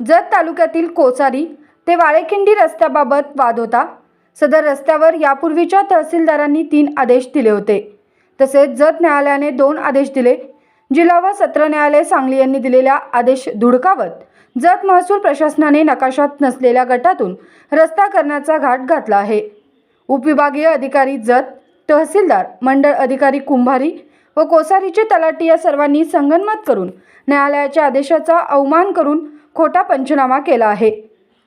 जत तालुक्यातील कोचारी ते वाळेखिंडी रस्त्याबाबत वाद होता. सदर रस्त्यावर यापूर्वीच्या तहसीलदारांनी तीन आदेश दिले होते. तसेच जत न्यायालयाने दोन आदेश दिले. जिल्हा व सत्र न्यायालय सांगली यांनी दिलेल्या आदेश धुडकावत जत महसूल प्रशासनाने नकाशात नसलेल्या गटातून रस्ता करण्याचा घाट घातला आहे. उपविभागीय अधिकारी जत तहसीलदार मंडळ अधिकारी कुंभारी व कोसारीचे तलाटी या सर्वांनी संगनमत करून न्यायालयाच्या आदेशाचा अवमान करून खोटा पंचनामा केला आहे.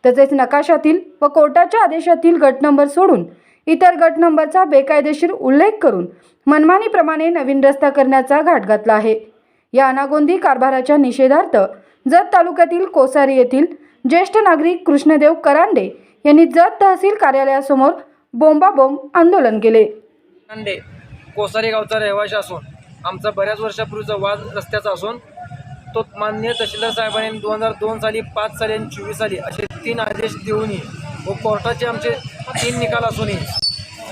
तसेच नकाशातील व कोर्टाच्या आदेशातील गट नंबर सोडून इतर गट नंबरचा बेकायदेशीर उल्लेख करून मनमानीप्रमाणे नवीन रस्ता करण्याचा घाट घातला आहे. या अनागोंदी कारभाराच्या निषेधार्थ जत तालुक्यातील कोसारी येथील ज्येष्ठ नागरिक कृष्णदेव करांडे यांनी जत तहसील कार्यालयासमोर बोंबाबोंब आंदोलन केले. कोसारी गावचा रहिवाशी असून आमचा बऱ्याच वर्षापूर्वीचा वाद रस्त्याचा असून तो माननीय तहसीलदार साहेबांनी दोन हजार दोन साली पाच साली आणि चोवीस साली असे तीन आदेश देऊनही व कोर्टाचे आमचे तीन निकाल असूनही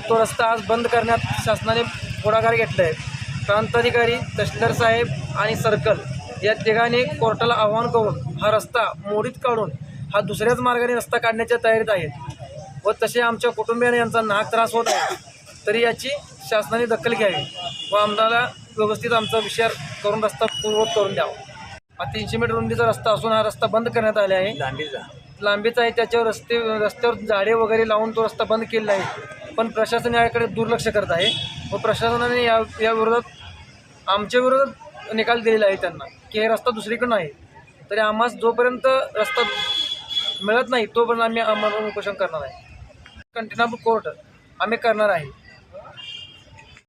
तो रस्ता आज बंद करण्यात शासनाने पुढाकार घेतला आहे प्रांताधिकारी तहसीलदार साहेब आणि सर्कल या तिघांनी कोर्टाला आव्हान करून हा रस्ता मोडीत काढून हा दुसऱ्याच मार्गाने रस्ता काढण्याच्या तयारीत आहेत व तसे आमच्या कुटुंबियांना यांचा नाक त्रास होत आहे तरी याची शासनाने दखल घ्यावी व आम्हाला व्यवस्थित आमचा विचार करून रस्ता पूर्वत करून द्यावा. हा तीनशे मीटर रुंदीचा रस्ता असून हा रस्ता बंद करण्यात आला आहे. लांबीचा. लांबीचा आहे त्याच्यावर रस्ते रस्त्यावर झाडे वगैरे लावून तो रस्ता बंद केलेला आहे. पण प्रशासन याकडे दुर्लक्ष करत आहे. व प्रशासनाने या या विरोधात आमच्या विरोधात निकाल दिलेला आहे त्यांना की हे रस्ता दुसरीकडून आहे. तरी आम्हास जोपर्यंत रस्ता मिळत नाही तोपर्यंत आम्ही आम्हाला उपोषण करणार आहे. कंटिन्यू कोर्ट आम्ही करणार आहे.